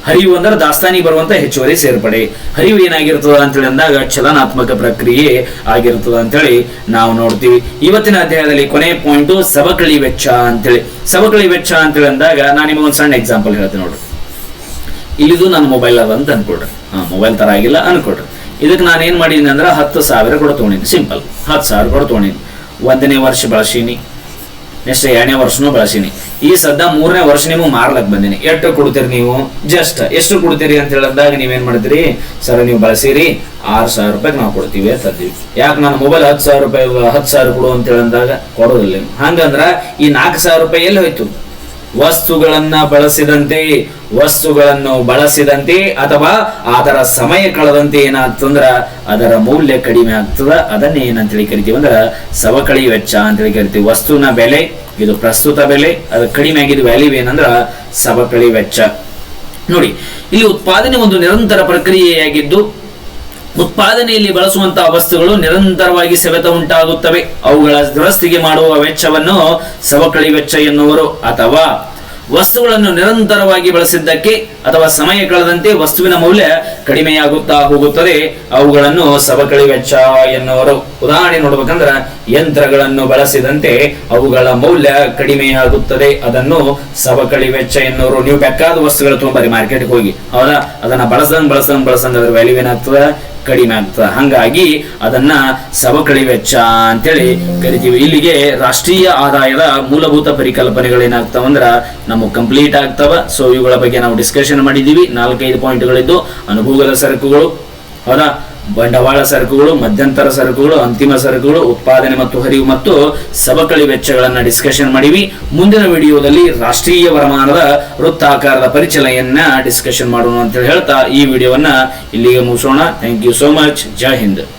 ಹರಿವು ಅಂದ್ರೆ ದಾಸ್ತಾನಿಗೆ ಬರುವಂತ ಹೆಚ್ಚುವರಿ ಸೇರ್ಪಡೆ. ಹರಿವು ಏನಾಗಿರ್ತದ ಅಂತೇಳಿ ಅಂದಾಗ ಚಲನಾತ್ಮಕ ಪ್ರಕ್ರಿಯೆ ಆಗಿರ್ತದ ಅಂತೇಳಿ ನಾವು ನೋಡ್ತೀವಿ. ಇವತ್ತಿನ ಅಧ್ಯಾಯದಲ್ಲಿ ಕೊನೆಯ ಪಾಯಿಂಟ್ ಸವಕಳಿ ವೆಚ್ಚ ಅಂತೇಳಿ. ಸವಕಳಿ ವೆಚ್ಚ ಅಂತೇಳಿ ಅಂದಾಗ ನಾನು ನಿಮಗೊಂದು ಸಣ್ಣ ಎಕ್ಸಾಂಪಲ್ ಹೇಳ್ತೀನಿ ನೋಡ್ರಿ. ಇಲ್ಲಿದು ನನ್ನ ಮೊಬೈಲ್ ಅದ ಅಂತ ಅನ್ಕೊಡ್ರಿ ಹಾ ಮೊಬೈಲ್ ತರ ಆಗಿಲ್ಲ ಅನ್ಕೊಡ್ರಿ ಇದಕ್ಕೆ ನಾನು ಏನ್ ಮಾಡಿದೀನಿ ಅಂದ್ರೆ ಹತ್ತು ಸಾವಿರ ಕೂಡ ತೊಗೊಂಡಿನಿ. ಸಿಂಪಲ್ ಹತ್ತು ಸಾವಿರ ಕೂಡ ತೊಗೊಂಡಿನಿ. ಒಂದನೇ ವರ್ಷ ಬಳಸೀನಿ. ನೆಕ್ಸ್ಟ್ ಎರಡನೇ ವರ್ಷನೂ ಬಳಸೀನಿ. ಈ ಸದ್ದ ಮೂರನೇ ವರ್ಷ ನೀವು ಮಾರ್ಲಕ್ ಬಂದಿನಿ. ಎಷ್ಟು ಕೊಡ್ತೀರಿ ನೀವು? ಜಸ್ಟ್ ಎಷ್ಟು ಕೊಡ್ತೀರಿ ಅಂತ ಹೇಳಿದಾಗ ನೀವೇನ್ ಮಾಡ್ತೀರಿ? ಸರ್, ನೀವು ಬಳಸಿರಿ, ಆರ್ ಸಾವಿರ ರೂಪಾಯಿಗೆ ನಾವು ಕೊಡ್ತೀವಿ ಅಂತ ಅಂತೀವಿ ಯಾಕೆ ನಾನು ಮೊಬೈಲ್ ಹತ್ತು ಸಾವಿರ ರೂಪಾಯಿ, ಹತ್ತು ಸಾವಿರ ಕೊಡು ಅಂತ ಹೇಳಿದಾಗ ಕೊಡೋದಿಲ್ಲ. ಹಂಗಂದ್ರ ಈ ನಾಲ್ಕು ಸಾವಿರ ರೂಪಾಯಿ ಎಲ್ಲಿ ಹೋಯ್ತು? ವಸ್ತುಗಳನ್ನ ಬಳಸಿದಂತೆ, ವಸ್ತುಗಳನ್ನು ಬಳಸಿದಂತೆ ಅಥವಾ ಅದರ ಸಮಯ ಕಳೆದಂತೆ ಏನಾಗ್ತಂದ್ರ ಅದರ ಮೌಲ್ಯ ಕಡಿಮೆ ಆಗ್ತದ. ಅದನ್ನೇ ಏನಂತೇಳಿ ಕರಿತೀವಿ ಅಂದ್ರ ಸವಕಳಿ ವೆಚ್ಚ ಅಂತೇಳಿ ಕರಿತೀವಿ. ವಸ್ತುವಿನ ಬೆಲೆ, ಇದು ಪ್ರಸ್ತುತ ಬೆಲೆ, ಅದು ಕಡಿಮೆ ಆಗಿದ್ದು ವ್ಯಾಲ್ಯೂ ಏನಂದ್ರ ಸವಕಳಿ ವೆಚ್ಚ. ನೋಡಿ, ಇಲ್ಲಿ ಉತ್ಪಾದನೆ ಒಂದು ನಿರಂತರ ಪ್ರಕ್ರಿಯೆಯಾಗಿದ್ದು ಉತ್ಪಾದನೆಯಲ್ಲಿ ಬಳಸುವಂತಹ ವಸ್ತುಗಳು ನಿರಂತರವಾಗಿ ಸವೆತ ಉಂಟಾಗುತ್ತವೆ. ಅವುಗಳ ದುರಸ್ತಿಗೆ ಮಾಡುವ ವೆಚ್ಚವನ್ನು ಸವಕಳಿ ವೆಚ್ಚ ಎನ್ನುವರು. ಅಥವಾ ವಸ್ತುಗಳನ್ನು ನಿರಂತರವಾಗಿ ಬಳಸಿದ್ದಕ್ಕೆ ಅಥವಾ ಸಮಯ ಕಳೆದಂತೆ ವಸ್ತುವಿನ ಮೌಲ್ಯ ಕಡಿಮೆಯಾಗುತ್ತಾ ಹೋಗುತ್ತದೆ. ಅವುಗಳನ್ನು ಸವಕಳಿ ವೆಚ್ಚ ಎನ್ನುವರು. ಉದಾಹರಣೆ ನೋಡ್ಬೇಕಂದ್ರ ಯಂತ್ರಗಳನ್ನು ಬಳಸಿದಂತೆ ಅವುಗಳ ಮೌಲ್ಯ ಕಡಿಮೆಯಾಗುತ್ತದೆ. ಅದನ್ನು ಸವಕಳಿ ವೆಚ್ಚ ಎನ್ನುವರು ನೀವು ಬೇಕಾದ ವಸ್ತುಗಳು ತುಂಬಾರಿ ಮಾರ್ಕೆಟ್ಗೆ ಹೋಗಿ. ಹೌದಾ? ಅದನ್ನ ಬಳಸಂಗ್ ಬಳಸಂಗ್ ಬಳಸಂಗ್ ಅದ್ರ ವ್ಯಾಲ್ಯೂ ಏನಾಗ್ತದ? ಕಡಿಮೆ ಆಗ್ತದ. ಹಂಗಾಗಿ ಅದನ್ನ ಸವಕಳಿ ವೆಚ್ಚ ಅಂತೇಳಿ ಕರಿತೀವಿ. ಇಲ್ಲಿಗೆ ರಾಷ್ಟ್ರೀಯ ಆದಾಯದ ಮೂಲಭೂತ ಪರಿಕಲ್ಪನೆಗಳೇನಾಗ್ತಾವ ಅಂದ್ರ ನಮಗೆ ಕಂಪ್ಲೀಟ್ ಆಗ್ತಾವ. ಸೊ ಇವುಗಳ ಬಗ್ಗೆ ನಾವು ಡಿಸ್ಕಷನ್ ಮಾಡಿದೀವಿ ನಾಲ್ಕೈದು ಪಾಯಿಂಟ್ಗಳಿದ್ದು ಅನುಭೋಗದ ಸರಕುಗಳು. ಹೌದಾ? ಬಂಡವಾಳ ಸರಕುಗಳು, ಮಧ್ಯಂತರ ಸರಕುಗಳು, ಅಂತಿಮ ಸರಕುಗಳು, ಉತ್ಪಾದನೆ ಮತ್ತು ಹರಿವು ಮತ್ತು ಸವಕಳಿ ವೆಚ್ಚಗಳನ್ನ ಡಿಸ್ಕಷನ್ ಮಾಡಿವಿ. ಮುಂದಿನ ವಿಡಿಯೋದಲ್ಲಿ ರಾಷ್ಟ್ರೀಯ ವರಮಾನದ ವೃತ್ತಾಕಾರದ ಪರಿಚಲನೆಯನ್ನ ಡಿಸ್ಕಷನ್ ಮಾಡೋಣ ಅಂತ ಹೇಳಿ ಹೇಳ್ತಾ ಈ ವಿಡಿಯೋವನ್ನ ಇಲ್ಲಿಗೆ ಮುಗಿಸೋಣ. ಥ್ಯಾಂಕ್ ಯು ಸೋ ಮಚ್ ಜೈ ಹಿಂದ್.